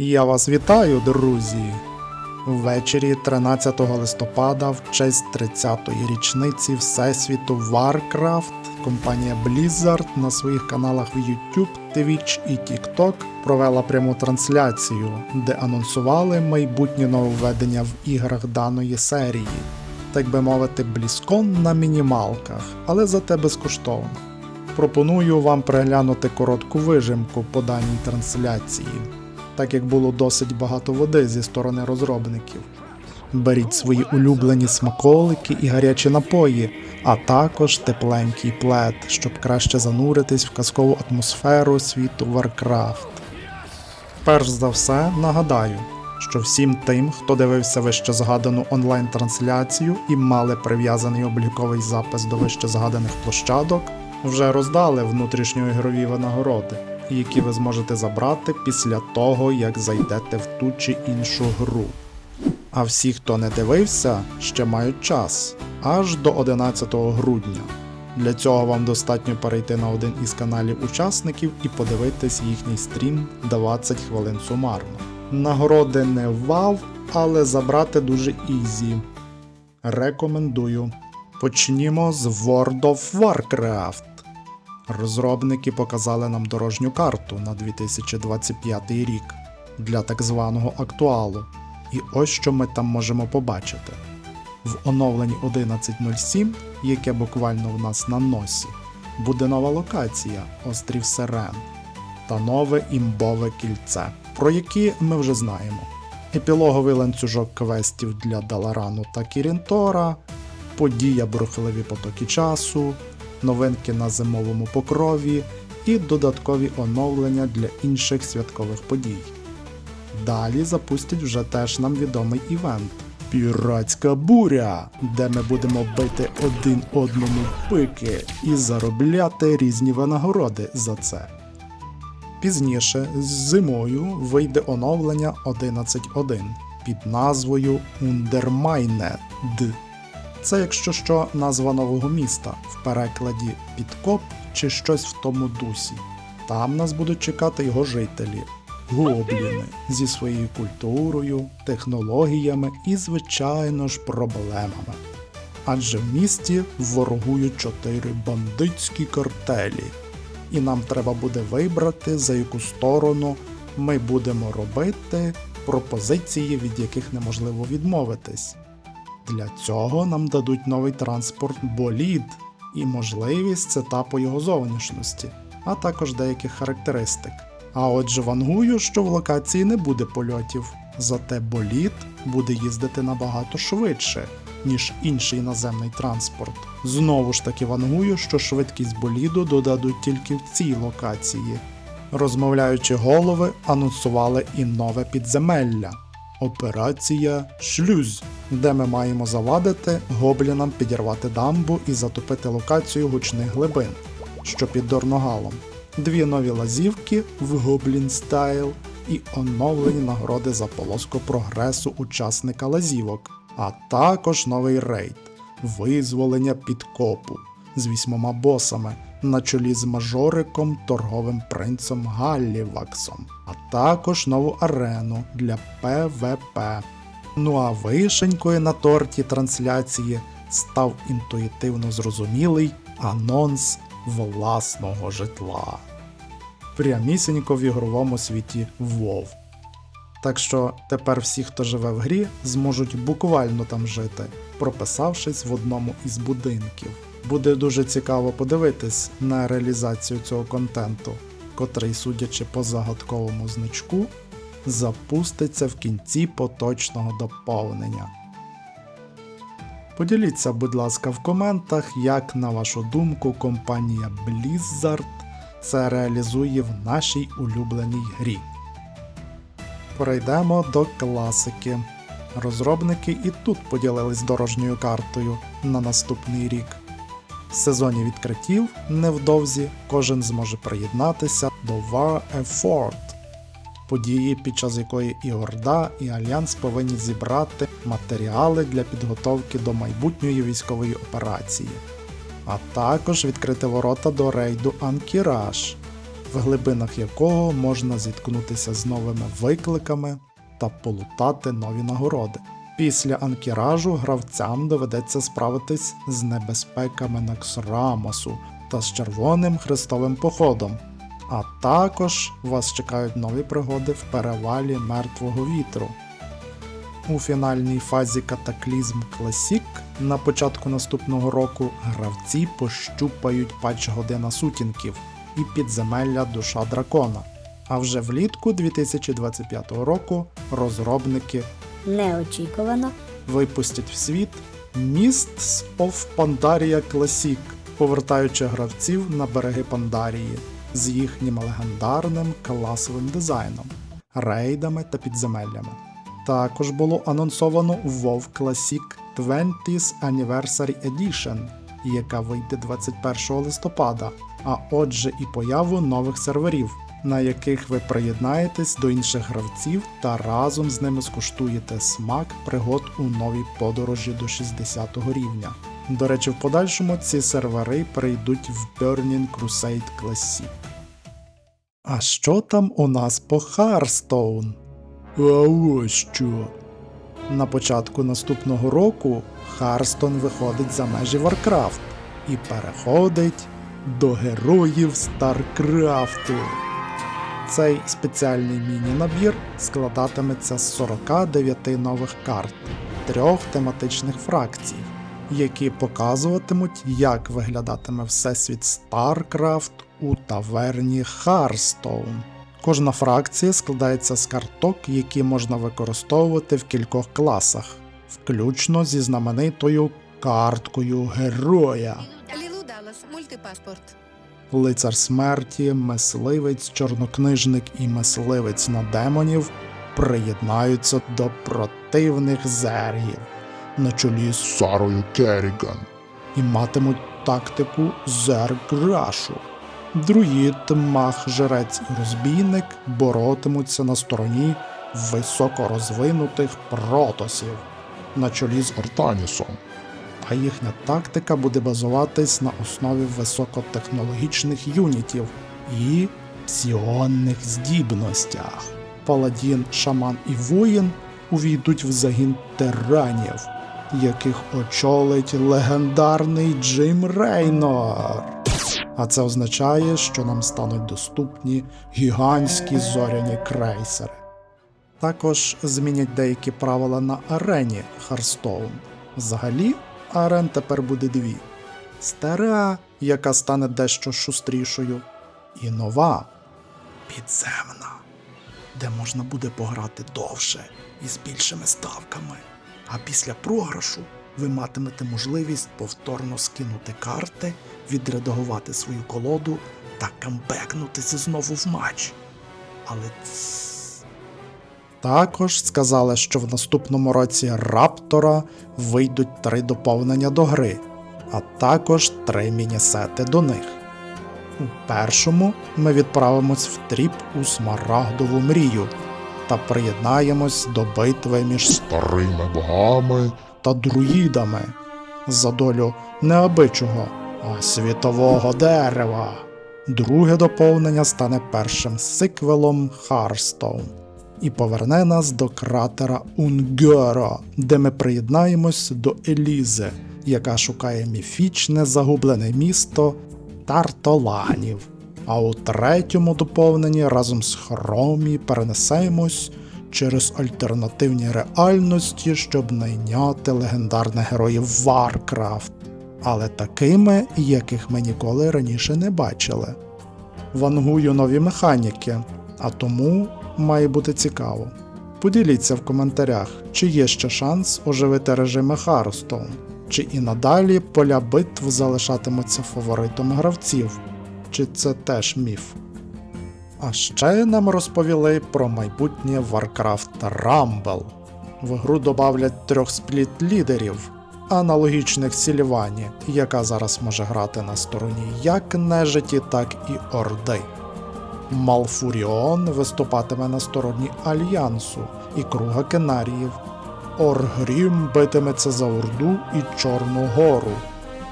Я вас вітаю, друзі! Ввечері 13 листопада, в честь 30-ї річниці Всесвіту Warcraft, компанія Blizzard на своїх каналах в YouTube, Twitch і TikTok провела пряму трансляцію, де анонсували майбутнє нововведення в іграх даної серії, так би мовити, блізкон на мінімалках, але зате безкоштовно. Пропоную вам переглянути коротку вижимку по даній трансляції, так як було досить багато води зі сторони розробників. Беріть свої улюблені смаколики і гарячі напої, а також тепленький плед, щоб краще зануритись в казкову атмосферу світу Warcraft. Перш за все, нагадаю, що всім тим, хто дивився вище згадану онлайн-трансляцію і мали прив'язаний обліковий запис до вище згаданих площадок, вже роздали внутрішньоігрові винагороди, які ви зможете забрати після того, як зайдете в ту чи іншу гру. А всі, хто не дивився, ще мають час аж до 11 грудня. Для цього вам достатньо перейти на один із каналів учасників і подивитись їхній стрім 20 хвилин сумарно. Нагороди не вау, але забрати дуже ізі. Рекомендую. Почнімо з World of Warcraft. Розробники показали нам дорожню карту на 2025 рік для так званого актуалу. І ось що ми там можемо побачити. В оновленні 11.07, яке буквально в нас на носі, буде нова локація Острів Сирен та нове імбове кільце, про які ми вже знаємо. Епілоговий ланцюжок квестів для Даларану та Кірінтора, подія бурхливі потоки часу, новинки на зимовому покрові і додаткові оновлення для інших святкових подій. Далі запустять вже теж нам відомий івент Піратська буря, де ми будемо бити один одному пики і заробляти різні винагороди за це. Пізніше з зимою вийде оновлення 11.1 під назвою Undermined. Це, якщо що, назва нового міста в перекладі підкоп чи щось в тому дусі. Там нас будуть чекати його жителі, гобліни зі своєю культурою, технологіями і, звичайно ж, проблемами. Адже в місті ворогують чотири бандитські картелі, і нам треба буде вибрати, за яку сторону ми будемо робити пропозиції, від яких неможливо відмовитись. Для цього нам дадуть новий транспорт болід і можливість сетапу його зовнішності, а також деяких характеристик. А отже, вангую, що в локації не буде польотів, зате болід буде їздити набагато швидше, ніж інший наземний транспорт. Знову ж таки вангую, що швидкість боліду додадуть тільки в цій локації. Розмовляючи голови, анонсували і нове підземелля. Операція Шлюз, де ми маємо завадити гоблінам підірвати дамбу і затопити локацію гучних глибин, що під Дорногалом. Дві нові лазівки в Гоблін Стайл і оновлені нагороди за полоску прогресу учасника лазівок, а також новий рейд визволення підкопу з вісьмома босами на чолі з мажориком торговим принцем Галліваксом, а також нову арену для ПВП. Ну а вишенькою на торті трансляції став інтуїтивно зрозумілий анонс власного житла. Прямісінько в ігровому світі WoW. Так що тепер всі, хто живе в грі, зможуть буквально там жити, прописавшись в одному із будинків. Буде дуже цікаво подивитись на реалізацію цього контенту, котрий, судячи по загадковому значку, запуститься в кінці поточного доповнення. Поділіться, будь ласка, в коментах, як, на вашу думку, компанія Blizzard це реалізує в нашій улюбленій грі. Перейдемо до класики. Розробники і тут поділились дорожньою картою на наступний рік. В сезоні відкриттів невдовзі кожен зможе приєднатися до War Effort, події, під час якої і Орда, і Альянс повинні зібрати матеріали для підготовки до майбутньої військової операції, а також відкрити ворота до рейду Анкіраж, в глибинах якого можна зіткнутися з новими викликами та полутати нові нагороди. Після анкіражу гравцям доведеться справитись з небезпеками Наксрамасу та з червоним хрестовим походом. А також вас чекають нові пригоди в перевалі мертвого вітру. У фінальній фазі Катаклізм Classic на початку наступного року гравці пощупають патч година сутінків і підземелля душа дракона. А вже влітку 2025 року розробники Неочікувано. випустять в світ Mists of Pandaria Classic, повертаючи гравців на береги Пандарії з їхнім легендарним класовим дизайном, рейдами та підземеллями. Також було анонсовано WoW Classic 20th Anniversary Edition, яка вийде 21 листопада, а отже і появу нових серверів, на яких ви приєднаєтесь до інших гравців та разом з ними скуштуєте смак пригод у новій подорожі до 60 рівня. До речі, в подальшому ці сервери перейдуть в Burning Crusade Classic. А що там у нас по Харстоун? А ось що. На початку наступного року Харстон виходить за межі Варкрафт і переходить до героїв Старкрафту. Цей спеціальний міні-набір складатиметься з 49 нових карт, трьох тематичних фракцій, які показуватимуть, як виглядатиме Всесвіт StarCraft у таверні Харстоун. Кожна фракція складається з карток, які можна використовувати в кількох класах, включно зі знаменитою карткою героя. Мультипаспорт. Лицар смерті, мисливець, чорнокнижник і мисливець на демонів приєднаються до противних зергів на чолі з Сарою Керріган і матимуть тактику зерграшу. Друїд, мах, жрець і розбійник боротимуться на стороні високорозвинутих протосів на чолі з Ортанісом а їхня тактика буде базуватись на основі високотехнологічних юнітів і псіонних здібностях. Паладін, шаман і воїн увійдуть в загін тиранів, яких очолить легендарний Джим Рейнор. А це означає, що нам стануть доступні гігантські зоряні крейсери. Також змінять деякі правила на арені Харстоун. Взагалі, арен тепер буде дві: стара, яка стане дещо шустрішою, і нова підземна, де можна буде пограти довше і з більшими ставками. А після програшу ви матимете можливість повторно скинути карти, відредагувати свою колоду та камбекнутися знову в матч. Але. Також сказали, що в наступному році Раптора вийдуть три доповнення до гри, а також три міні-сети до них. У першому ми відправимось в тріп у Смарагдову мрію та приєднаємось до битви між старими богами та друїдами за долю не абичого, а світового дерева. Друге доповнення стане першим сиквелом Харстоун і поверне нас до кратера Унгеро, де ми приєднаємось до Елізи, яка шукає міфічне загублене місто Тартоланів. А у третьому доповненні разом з Хромі перенесемось через альтернативні реальності, щоб найняти легендарних героїв Варкрафт, але такими, яких ми ніколи раніше не бачили. Вангую нові механіки, а тому має бути цікаво. Поділіться в коментарях, чи є ще шанс оживити режими Харстоун, чи і надалі поля битв залишатимуться фаворитом гравців, чи це теж міф. А ще нам розповіли про майбутнє Warcraft Rumble. В гру добавлять трьох спліт-лідерів, аналогічних Сільвані, яка зараз може грати на стороні як нежиті, так і Орди. Малфуріон виступатиме на стороні Альянсу і Круга Кенаріїв. Оргрім битиметься за Орду і Чорну Гору,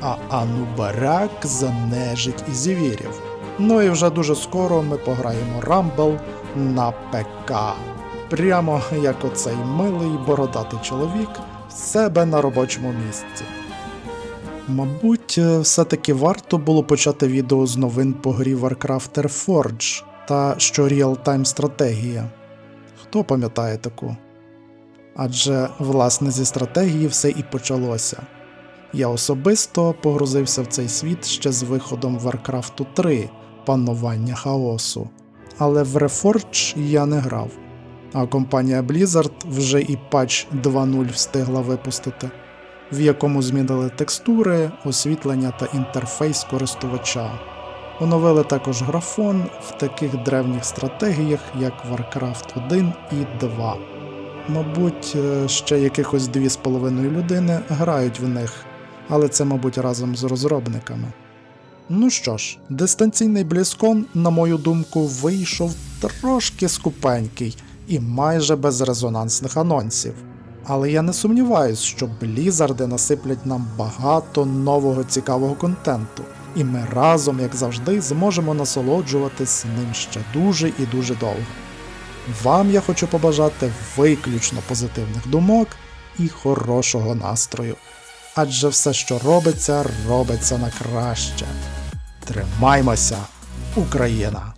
а Анубарак за нежить і звірів. Ну і вже дуже скоро ми пограємо Rumble на ПК. Прямо як оцей милий бородатий чоловік в себе на робочому місці. Мабуть, все-таки варто було почати відео з новин по грі Warcraft Reforged та що реал-тайм стратегія. Хто пам'ятає таку? Адже, власне, зі стратегії все і почалося. Я особисто погрузився в цей світ ще з виходом Warcraft 3 панування хаосу. Але в Reforged я не грав. А компанія Blizzard вже і патч 2.0 встигла випустити, в якому змінили текстури, освітлення та інтерфейс користувача. Оновили також графон в таких древніх стратегіях, як Warcraft 1 і 2. Мабуть, е, ще якихось 2,5 людини грають в них, але це, мабуть, разом з розробниками. Ну що ж, дистанційний бліскон, на мою думку, вийшов трошки скупенький і майже без резонансних анонсів. Але я не сумніваюсь, що Блізарди насиплять нам багато нового цікавого контенту, і ми разом, як завжди, зможемо насолоджуватись ним ще дуже і дуже довго. Вам я хочу побажати виключно позитивних думок і хорошого настрою. Адже все, що робиться, робиться на краще. Тримаймося, Україна!